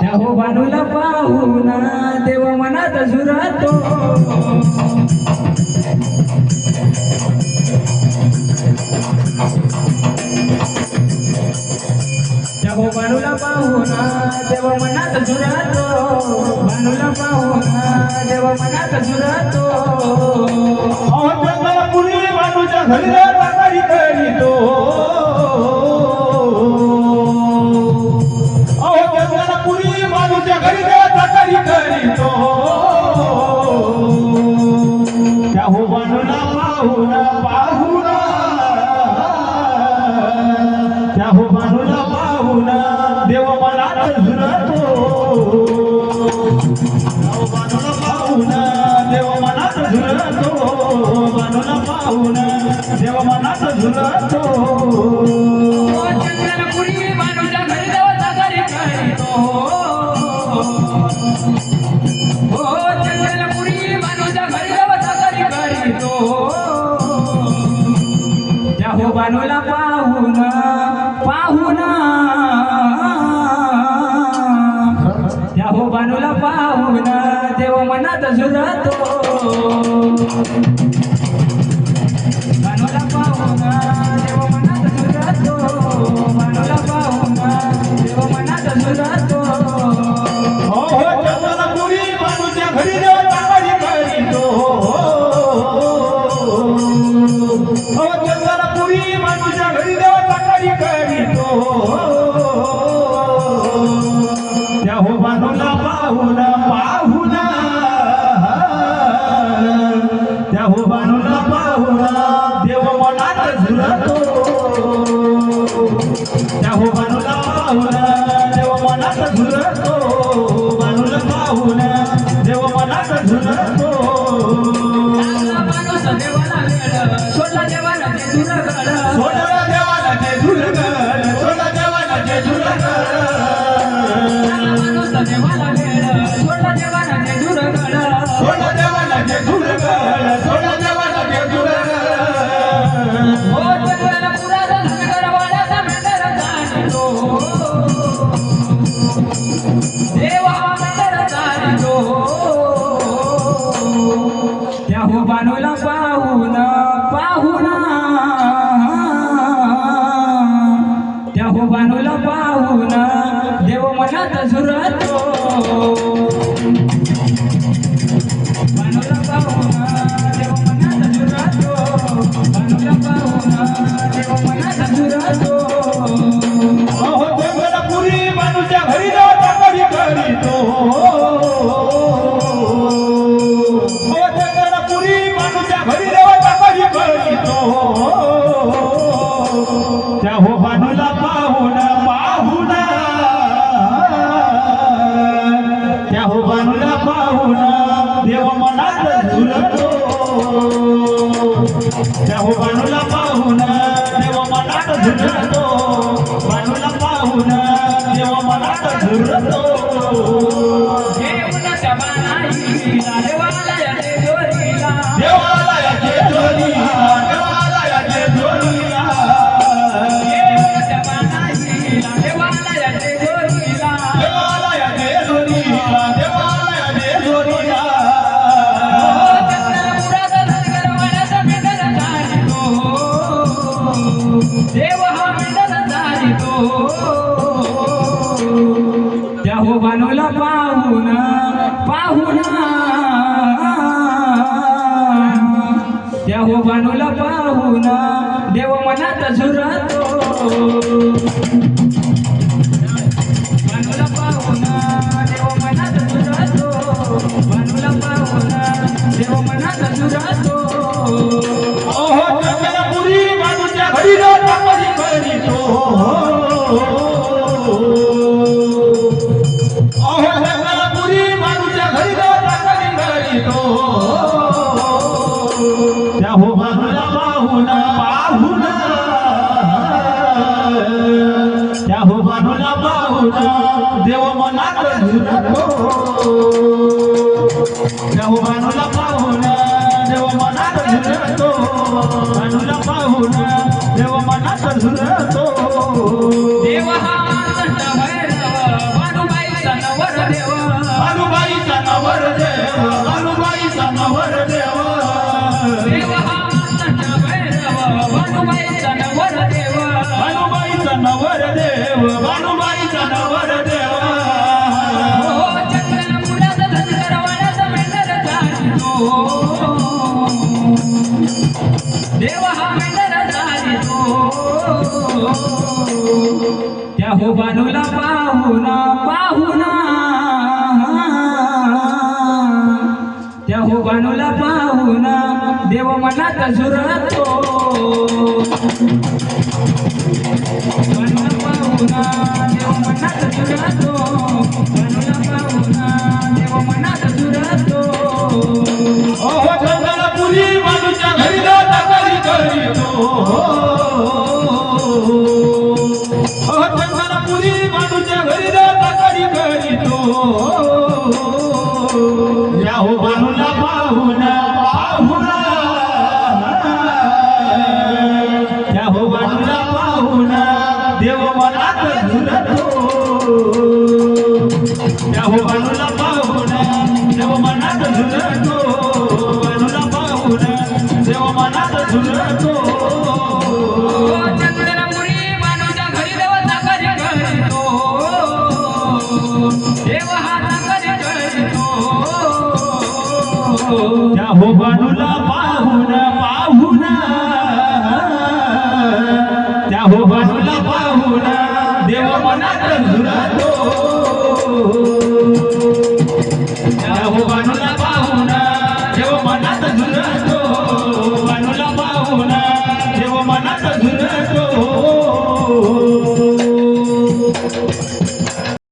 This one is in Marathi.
त्या हो बानूला पाहून देव मनात झुरतो. त्या हो बानूला पाहून देव मनात झुरतो. बानूला पाहून देव मनात झुरतो. अहो चंद्रपुरी घरी झुलतो बाणूला पाहून देव मनात झुलतो चंद्रपुरी बानूच्या घरी देवाचा घरी करीतो. हो चंद्रपुरी बानूच्या घरी देवाचा घरी करीतो. त्या हो पाहून पाहून हो बानूला पाहून देव मनात झुलतो बानूला पाहून देव मनात झुलतो बानूला पाहून देव मनात झुलतो पाहून पाहून त्या हो बाणूला पाहून देव मनात झुलतो. त्या हो बाणूला पाहून देव मनात झुलतो. बाणूला पाहून देव मनात माणूस देवाला सोडला देवाला ते दुर्गड. सोडला देवाला ते झुलगड सोडला देवाला ते झुलगड माणूस देवाला वेळ ते ते ते धनगर जाणतो देव जाणतो त्या हो बानूला पाहून पाहून त्या हो बानूला पाहून देव मनात झुरतो त्या हो बाणूला पाहून देव मनात झुरतो बाणूला पाहून देव मनात झुरतो देव बाणाईला देवाला लालवाला देव हा मेंढर जाणतो त्या हो बानूला पाहून पाहून त्या हो बानूला पाहून देव मनात झुरतो. पाहून त्या हो बाजूला पाहून देव मनात झुलतो त्या हो बाजूला पाहून देव मनात झुलतो अनुबाईचा नवर देव अनुबाईचा नवर देव अनुबाईचा नवर त्या हो बानूला पाहुना पाहुना. त्या हो बानूला पाहुना देव मनात झुरतो बानूला पाहुणा देव मनात झुरतो बानूला देव मनात झुरतो घरी करीतो त्या हो बानूला पाहुणा पाहुणा त्या हो बानूला पाहुणा देव मनात